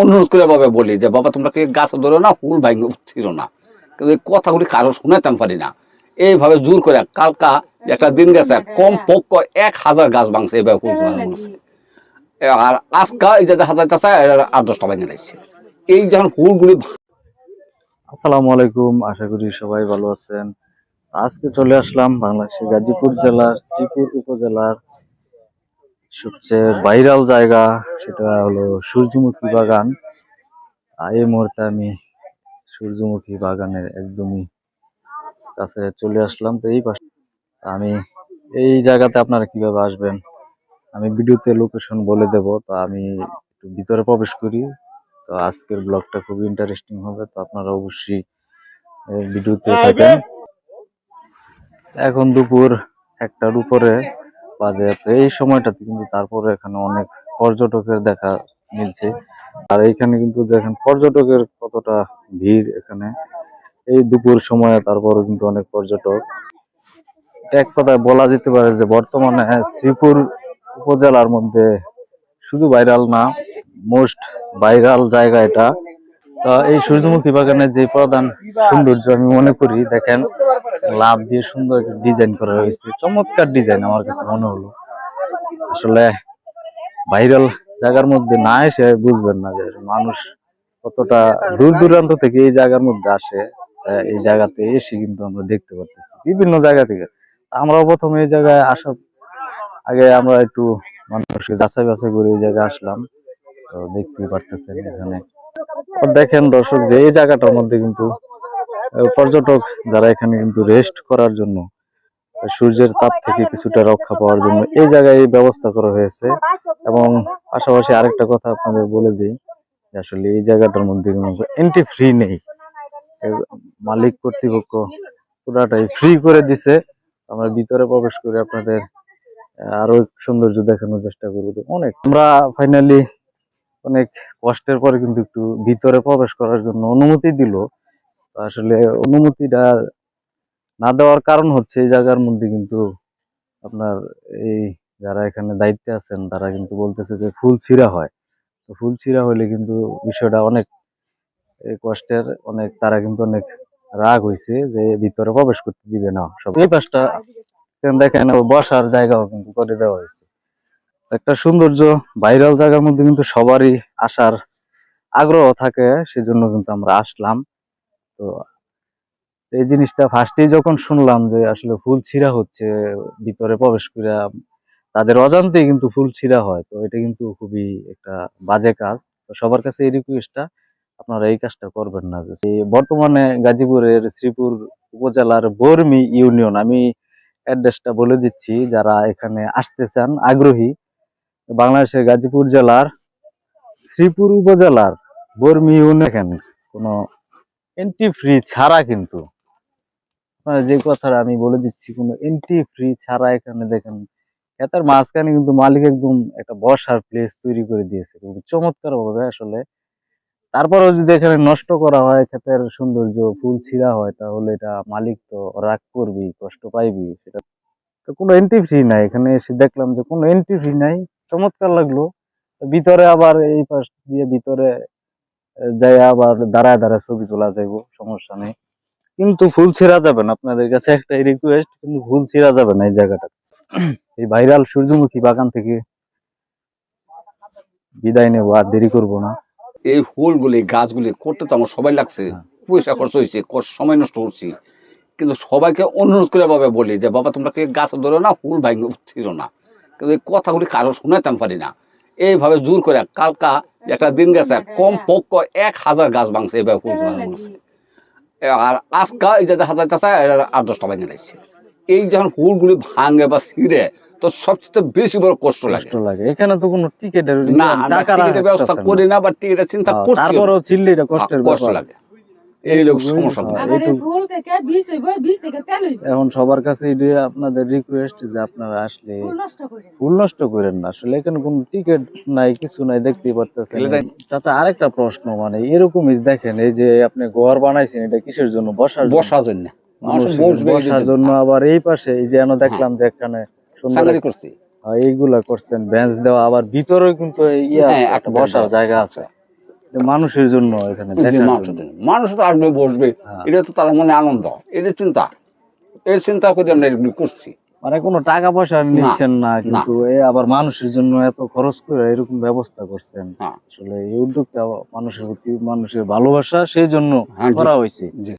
অনুরোধ করে বাবা বলি যে বাবা তোমরা গাছ ধরো না ফুল ভাঙে ছিল না। কিন্তু এই কথাগুলি কারও শুনাইতাম পারি না। এইভাবে জোর করে কালকা একটা দিন গেছে কম পক্ষ এক হাজার গাছ ভাঙছে এইভাবে ফুল ভাঙছে। আর আজকা এই যে দেখা যাইতেছে আট দশটা ভেঙে দিচ্ছে এই যখন ফুলগুলি আসসালামু আলাইকুম আশা করি সবাই ভালো আছেন। আজকে চলে আসলাম বাংলাদেশের গাজীপুর জেলার শ্রীপুর উপজেলার সবচেয়ে ভাইরাল জায়গা সেটা হলো সূর্যমুখী বাগান। এই মুহূর্তে আমি সূর্যমুখী বাগানের একদমই কাছে চলে আসলাম তো এই পাশে আমি এই জায়গাতে আপনারা কীভাবে আসবেন? আমি ভিডিওতে লোকেশন বলে দেব তো আমি একটু ভিতরে প্রবেশ করি। তো আজকের ব্লগটা খুব ইন্টারেস্টিং হবে তো আপনারা অবশ্যই ভিডিওতে থাকেন। এখন দুপুর একটার উপরে। বাজে এই সময়টাতে কিন্তু তারপরে এখানে অনেক পর্যটকের দেখা মিলছে। আর এইখানে কিন্তু দেখেন পর্যটকের কতটা ভিড় এখানে। এই দুপুর সময়ে তারপরে কিন্তু অনেক পর্যটক। এক কথায় বলা যেতে পারে যে বর্তমানে শ্রীপুর উপজেলার মধ্যে শুধু ভাইরাল না মোস্ট ভাইরাল জায়গা এটা। এই সূর্যমুখী বাগানের যে প্রধান সৌন্দর্য আমি মনে করি, দেখেন, লাভ দিয়ে সুন্দর ডিজাইন করা হয়েছে। চমৎকার ডিজাইন আমার কাছে মনে হলো। আসলে ভাইরাল জায়গার মধ্যে না এসে বুঝবেন না যে মানুষ কতটা দূর দূরান্ত থেকে এই জায়গার মধ্যে আসে। এই জায়গাতে এসে কিন্তু আমরা দেখতে পারতেছি, বিভিন্ন জায়গা থেকে। আমরাও প্রথমে এই জায়গায় আসার আগে আমরা একটু মানুষকে যাচাই বাছাই করে এই জায়গায় আসলাম। তো দেখতেই পারতেছেন এখানে দেখেন দর্শক যে এই জায়গাটার মধ্যে কিন্তু পর্যটক যারা এখানে কিন্তু রেস্ট করার জন্য, সূর্যের তাপ থেকে কিছুটা রক্ষা পাওয়ার জন্য এই জায়গায় এই ব্যবস্থা করা হয়েছে। এবং পাশাপাশি আরেকটা কথা আপনাদের বলে দিই, যে আসলে এই জায়গাটার মধ্যে কিন্তু এন্ট্রি ফ্রি নেই। মালিক কর্তৃপক্ষ পুরাটাই ফ্রি করে দিছে। আমরা ভিতরে প্রবেশ করে আপনাদের আরও সৌন্দর্য দেখানোর চেষ্টা করব। অনেক। আমরা ফাইনালি অনেক কষ্টের পরে কিন্তু একটু ভিতরে প্রবেশ করার জন্য অনুমতি দিল। আসলে অনুমতিটা না দেওয়ার কারণ হচ্ছে এই জায়গার মধ্যে কিন্তু আপনার এই যারা এখানে দায়িত্বে আছেন, তারা কিন্তু বলতেছে যে ফুল ছিঁড়া হয়। তো ফুল ছিঁড়া হলে কিন্তু বিষয়টা অনেক কষ্টের, অনেক তারা কিন্তু অনেক রাগ হয়েছে যে ভিতরে প্রবেশ করতে দিবে না। সব এই পাশটা, দেখেন বসার জায়গাও কিন্তু করে দেওয়া হয়েছে একটা সৌন্দর্য ভাইরাল জায়গার মধ্যে কিন্তু সবারই আসার আগ্রহ থাকে, সেজন্য কিন্তু আমরা আসলাম। তো এই জিনিসটা ফার্স্টেই যখন শুনলাম যে আসলে ফুল ছিঁড়া হচ্ছে, ভিতরে প্রবেশ করে তাদের অজান্তেই কিন্তু ফুল ছিঁড়া হয়, তো এটা কিন্তু খুবই একটা বাজে কাজ। তো সবার কাছে এই রিকোয়েস্টটা আপনারা এই কাজটা করবেন না। যে বর্তমানে গাজীপুরের শ্রীপুর উপজেলার বর্মি ইউনিয়ন, আমি অ্যাড্রেসটা বলে দিচ্ছি, যারা এখানে আসতে চান, আগ্রহী বাংলাদেশের গাজীপুর জেলার শ্রীপুর উপজেলার বর্মি ইউনিয়ন। কোনো এন্ট্রি ফ্রি ছাড়া কিন্তু। যে কথাটা আমি বলে দিচ্ছি, কোনো এন্ট্রি ফ্রি ছাড়া এখানে দেখেন এটার মাঝখানে কিন্তু মালিক একদম একটা বসার প্লেস তৈরি করে দিয়েছে। খুবই চমৎকার ভাবে আসলে। তারপরেও যদি এখানে নষ্ট করা হয়, ক্ষেতের সৌন্দর্য, ফুল ছিঁড়া হয়, তাহলে এটা মালিক তো রাগ করবি কষ্ট পাইবি সেটা। তো কোনো এন্ট্রি ফ্রি নাই। এখানে এসে দেখলাম যে কোনো এন্ট্রি ফ্রি নাই। চমৎকার লাগল। ভিতরে আবার এই পাশ দিয়ে ভিতরে যাই আবার দাঁড়ায় দাঁড়ায় ছবি তোলা যাইব সমস্যা নেই। কিন্তু ফুল ছিঁড়া যাবে না আপনাদের কাছে একটাই রিকোয়েস্ট কিন্তু ফুল ছিঁড়া যাবে না এই জায়গাটা। এই ভাইরাল সূর্যমুখী বাগান থেকে বিদায় নেব আর দেরি করব না। এই ফুলগুলি গাছগুলি করতে তো আমার সবাই লাগছে। পয়সা খরচ হয়েছে সময় নষ্ট করছি। কিন্তু সবাইকে অনুরোধ করে বাবা বলি যে বাবা তোমরা কি গাছ ধরো না? ফুল ভাঙে ছিল না। কিন্তু এই কথাগুলি কারও শুনাইতাম পারি না। এইভাবে জোর করে কালকা একটা দিন গেছে কম পক্ষ এক হাজার গাছ ভাঙছে এইভাবে ফুল ভাঙছে আর আজকা এই যে দেখা যাইতেছে আট দশটা ভেঙে দিচ্ছে এই যখন ফুলগুলি ভাঙে বা ছিঁড়ে তো সবচেয়ে বেশি বড় কষ্ট লাগে। কষ্ট লাগে। এখানে তো কোনো টিকেটের না ব্যবস্থা করি না বা টিকিটের চিন্তা করছি। তারপরেও চিল্লি এটা কষ্টের কষ্ট লাগে। এখন সবার কাছে আপনাদের রিকোয়েস্ট যে আপনারা আসলে ফুল নষ্ট করে ফুল নষ্ট করেন না আসলে এখানে কোনো টিকিট নাই কিছু নাই দেখতেই পারতেছেন। চাচা আরেকটা প্রশ্ন মানে এরকমই দেখেন এই যে আপনি ঘর বানাইছেন এটা কিসের জন্য? বসার বসার জন্য। বসার জন্য। আবার এই পাশে এই যে দেখলাম যে এখানে আহ, এইগুলা করছেন বেঞ্চ দেওয়া আবার ভিতরেও কিন্তু ইয়ে হ্যাঁ, বসার জায়গা আছে। মানুষের জন্য এখানে মানুষের জন্য। জন্য। মানুষ তো আসবে বসবে। হ্যাঁ। এটা তো তার মনে আনন্দ। এটা চিন্তা। এই চিন্তা করে আমরা এগুলি করছি। মানে কোনো টাকা পয়সা নিচ্ছেন না কিন্তু এ আবার মানুষের জন্য এত খরচ করে এরকম ব্যবস্থা করছেন। হ্যাঁ। আসলে এই উদ্যোগটা মানুষের প্রতি মানুষের ভালোবাসা সেই জন্য হ্যাঁ, করা হয়েছে।